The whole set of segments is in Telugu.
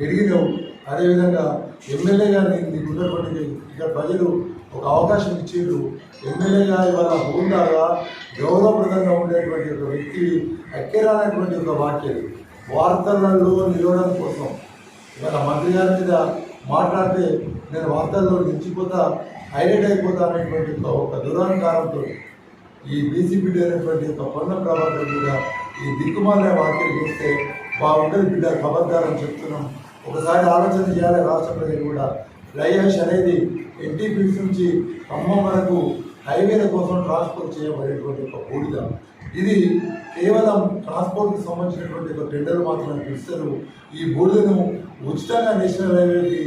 ఎదిగినావు అదేవిధంగా ఎమ్మెల్యేగా గారిని నీకు ఉన్నటువంటి ఇక ప్రజలు ఒక అవకాశం ఇచ్చిండ్రు. గారి వల్ల హోందాగా గౌరవప్రదంగా ఉండేటువంటి ఒక వ్యక్తి అక్కెరానటువంటి ఒక వాక్యం. వార్తలలో నిలవడం కోసం. ఇవాళ మంత్రి గారి మీద మాట్లాడితే నేను వార్తల్లో నిలిచిపోతా హైలైట్ అయిపోతా అనేటువంటి ఒక ఒక దురహంకారంతో ఈ బీసీపీ అనేటువంటి ఒక పన్న ప్రభాకర్ మీద ఈ దిక్కుమాలే వాక్యం చూస్తే బాగుంటుంది. బిడ్డ ఖబర్దారని చెప్తున్నాం. ఒకసారి ఆలోచన చేయాలి రాష్ట్ర ప్రజలు కూడా. ఫ్లై అనేది ఎన్టీపీస్ నుంచి ఖమ్మం వరకు హైవేల కోసం ట్రాన్స్పోర్ట్ చేయబడేటువంటి ఒక బూడిద. ఇది కేవలం ట్రాన్స్పోర్ట్కి సంబంధించినటువంటి ఒక టెండర్ మాత్రమే పిలుస్తారు. ఈ బూడిదను ఉచితంగా నేషనల్ హైవేకి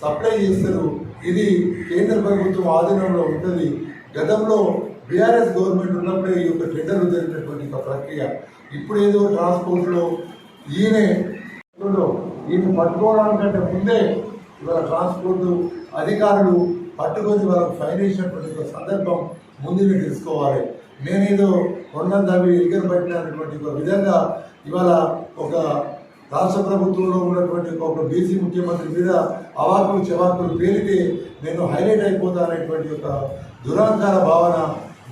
సప్లై చేస్తారు. ఇది కేంద్ర ప్రభుత్వం ఆధీనంలో ఉంటుంది. గతంలో బీఆర్ఎస్ గవర్నమెంట్ ఉన్నప్పుడే ఈ యొక్క టెండర్లు జరిగినటువంటి ఒక ప్రక్రియ. ఇప్పుడు ఏదో ట్రాన్స్పోర్ట్లో ఈయన ఈయన పట్టుకోవడానికంటే ముందే ఇవాళ ట్రాన్స్పోర్ట్ అధికారులు పట్టుకొని వాళ్ళకు ఫైన్ వేసినటువంటి ఒక సందర్భం ముందు మీరు తెలుసుకోవాలి. నేనేదో కొండంత అవి ఎగర పట్టినటువంటి ఒక విధంగా ఇవాళ ఒక రాష్ట్ర ప్రభుత్వంలో ఉన్నటువంటి ఒక బీసీ ముఖ్యమంత్రి మీద అవాకులు చెవాకులు పేలితే నేను హైలైట్ అయిపోతాననేటువంటి ఒక దురహంకార భావన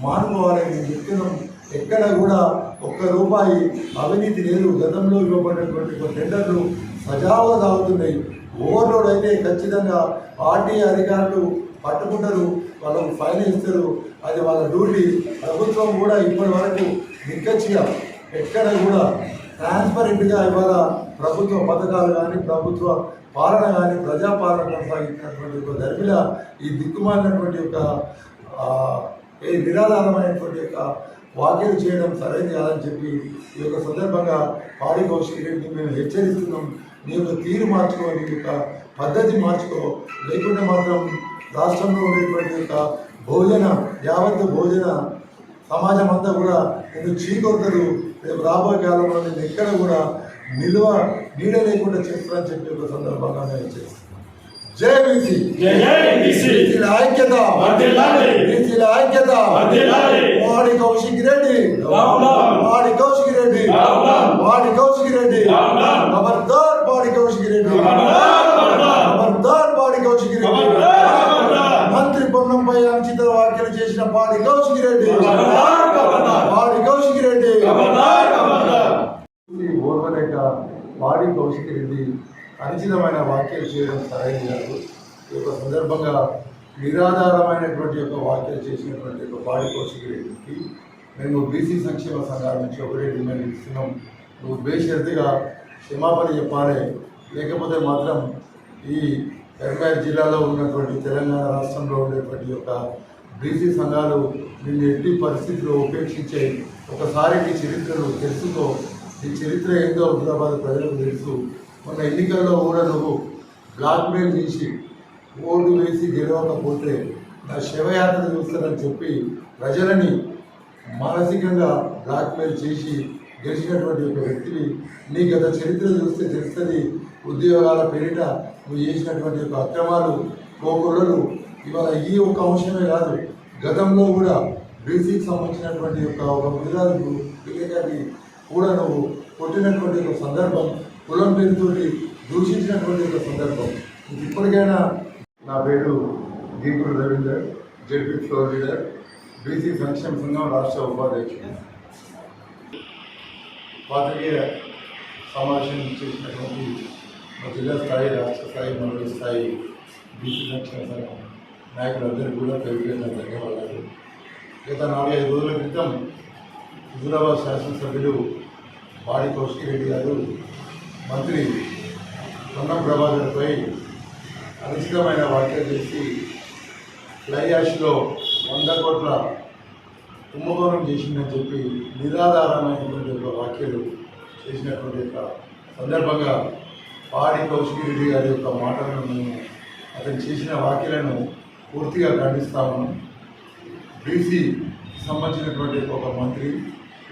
మానుకోవాలని నేను చెప్తున్నాం ఎక్కడ కూడా ఒక్క రూపాయి అవినీతి లేదు. గతంలో ఇవ్వబడినటువంటి ఒక టెండర్లు సజావుగా సాగుతున్నాయి. ఓవర్లోడ్ అయితే ఖచ్చితంగా పార్టీ అధికారులు పట్టుకుంటారు. వాళ్ళకు ఫైన్ ఇస్తారు. అది వాళ్ళ డ్యూటీ. ప్రభుత్వం కూడా ఇప్పటి వరకు నిక్కచ్చిగా ఎక్కడ కూడా ట్రాన్స్పరెంట్గా ఇవాళ ప్రభుత్వ పథకాలు కానీ ప్రభుత్వ పాలన కానీ ప్రజాపాలన కొనసాగించినటువంటి ఒక దరిమిల ఈ దిక్కుమాలినటువంటి యొక్క ఈ నిరాధారమైనటువంటి యొక్క వ్యాఖ్యలు చేయడం సరైనది కాదని చెప్పి ఈ యొక్క సందర్భంగా పాడి కౌశిక్ రెడ్డిని మేము హెచ్చరిస్తున్నాం. నీ యొక్క తీరు మార్చుకో నీ యొక్క పద్ధతి మార్చుకో. లేకుంటే మాత్రం రాష్ట్రంలో ఉండేటువంటి యొక్క భోజన యావత్ భోజన సమాజం అంతా కూడా నేను చీకొడతారు రేపు రాబోయే కాలంలో నేను ఎక్కడ కూడా నిల్వ నీడ లేకుండా చేస్తానని చెప్పి ఒక సందర్భంగా నేను చేస్తాను జై బీసీ! ఐక్యత! ఐక్యత. వాడి కౌశిక్ రెడ్డి. వాడి కౌశిక్ రెడ్డి. వాడి కౌశిక్ రెడ్డి. ఖబర్దార్ వాడి కౌశిక్ రెడ్డి ఖబర్దార్. ఖబర్దార్ వాడి కౌశిక్ రెడ్డి. మంత్రి పొన్నంపై అనుచిత వ్యాఖ్యలు చేసిన పాడి కౌశిక్ రెడ్డి. వాడి కౌశిక్ రెడ్డి ఓర్వలేక వాడి కౌశిక్ రెడ్డి అనుచితమైన వ్యాఖ్యలు చేయడం సరైనది కాదు ఈ యొక్క సందర్భంగా నిరాధారమైనటువంటి యొక్క వ్యాఖ్యలు చేసినటువంటి ఒక వాడి కౌశిక్ మేము బీసీ సంక్షేమ సంఘాల నుంచి ఒకటే డిమాండ్ ఇస్తున్నాం నువ్వు బేషరతిగా క్షమాపణ చెప్పాలి. లేకపోతే మాత్రం ఈ కరీంనగర్ జిల్లాలో ఉన్నటువంటి తెలంగాణ రాష్ట్రంలో ఉండేటువంటి యొక్క బీసీ సంఘాలు నిన్ను ఎట్టి పరిస్థితిలో ఉపేక్షించే ఒకసారి నీ చరిత్రను తెలుసుకో. నీ చరిత్ర ఏందో హైదరాబాద్ ప్రజలకు తెలుసు. మొన్న ఎన్నికల్లో కూడా నువ్వు బ్లాక్మెయిల్ చేసి ఓటు వేసి గెలవకపోతే నా శవయాత్ర చూస్తానని చెప్పి ప్రజలని మానసికంగా బ్లాక్మెయిల్ చేసి గెలిచినటువంటి ఒక వ్యక్తిని నీ గత చరిత్ర చూస్తే తెలుస్తుంది. ఉద్యోగాల పేరిట నువ్వు చేసినటువంటి ఒక అక్రమాలు కోకొల్లలు ఇవాళ ఈ ఒక్క అంశమే కాదు గతంలో కూడా బీసీకి సంబంధించినటువంటి యొక్క ఒక ముదిరాజు విలేకరి కూడా నువ్వు కొట్టినటువంటి ఒక సందర్భం కులం పేరుతోటి దూషించినటువంటి ఒక సందర్భం. ఇప్పటికైనా నా పేరు Deepudu Ravinder ZP floor leader BC సంక్షేమ సంఘం రాష్ట్ర ఉపాధ్యక్షుడు. పాత్రికేయ సమావేశం చేసినటువంటి మా జిల్లా స్థాయి రాష్ట్ర స్థాయి మండల స్థాయి బీసీ సంక్షేమ సంఘం నాయకులందరికీ కూడా పెరిగిపోయిన ధన్యవాదాలు. గత నాలుగైదు రోజుల క్రితం హుజురాబాద్ శాసనసభ్యులు బాడి కౌశిక్ రెడ్డి గారు మంత్రి పొన్నం ప్రభాకర్పై అనుచితమైన వ్యాఖ్యలు చేసి ఫ్లై యాష్లో వంద కోట్ల కుంభకోణం చేసిందని చెప్పి నిరాధారమైనటువంటి ఒక వ్యాఖ్యలు చేసినటువంటి యొక్క సందర్భంగా పాడి కౌశికి రెడ్డి గారి యొక్క మాటలను మేము అతను చేసిన వ్యాఖ్యలను పూర్తిగా ఖండిస్తాము. బీసీ సంబంధించినటువంటి ఒక మంత్రి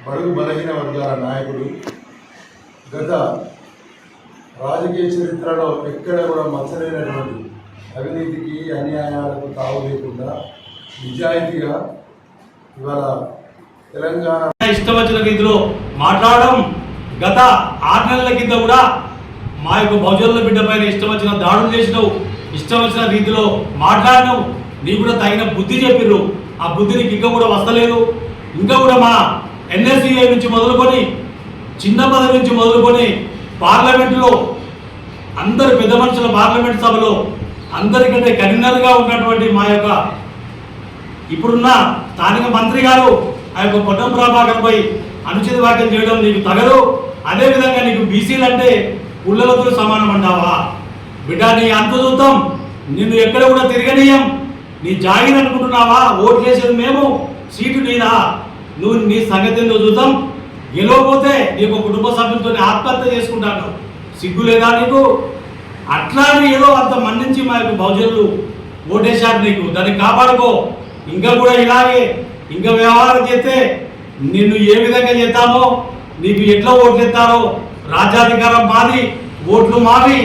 బడుగు బలహీన వర్గాల నాయకుడు గత రాజకీయ చరిత్రలో ఎక్కడ కూడా మచ్చలేనటువంటి అవినీతికి అన్యాయాలకు తావు లేకుండా నిజాయితీగా ఇవాళ తెలంగాణ ఇష్టం వచ్చిన రీతిలో మాట్లాడడం గత ఆరు నెలల కింద కూడా మా యొక్క బహుజనుల బిడ్డ పైన ఇష్టం వచ్చిన దాడులు చేసినావు ఇష్టం వచ్చిన రీతిలో మాట్లాడినావు. నీ కూడా తగిన బుద్ధి చెప్పిర్రు. ఆ బుద్ధి నీకు ఇంకా కూడా వస్తలేదు. ఇంకా కూడా మా ఎన్ఎస్సీఐ నుంచి మొదలుకొని చిన్న పదవి నుంచి మొదలుకొని పార్లమెంటులో అందరు పెద్ద మనుషుల పార్లమెంట్ సభలో అందరికంటే కన్వీనర్గా ఉన్నటువంటి మా యొక్క ఇప్పుడున్న స్థానిక మంత్రి గారు ఆ యొక్క పొట్టం ప్రభాకర్పై అనుచిత వ్యాఖ్యలు చేయడం నీకు తగదు. అదేవిధంగా నీకు బీసీలు అంటే పుల్లలతో సమానం అంటావా? బిడ్డ నీ అంత చూద్దాం. నిన్ను ఎక్కడ కూడా తిరగనీయం. నీ జాయిన్ అనుకుంటున్నావా ఓట్ చేసేది మేము. సీటు నీదా? నువ్వు నీ సంగతి చూద్దాం. గెలవకపోతే నీకు కుటుంబ సభ్యులతో ఆత్మహత్య చేసుకుంటాను. సిగ్గు లేదా నీకు? అట్లా అని ఏదో అంత మన్నించి మా యొక్క బహుజనులు ఓటేశారు నీకు. దాన్ని కాపాడుకో. ఇంకా కూడా ఇలాగే ఇంకా వ్యవహారం చేస్తే నిన్ను ఏ విధంగా చేస్తామో నీకు ఎట్లా ఓట్లు ఎత్తారో రాజ్యాధికారం మాది ఓట్లు మావి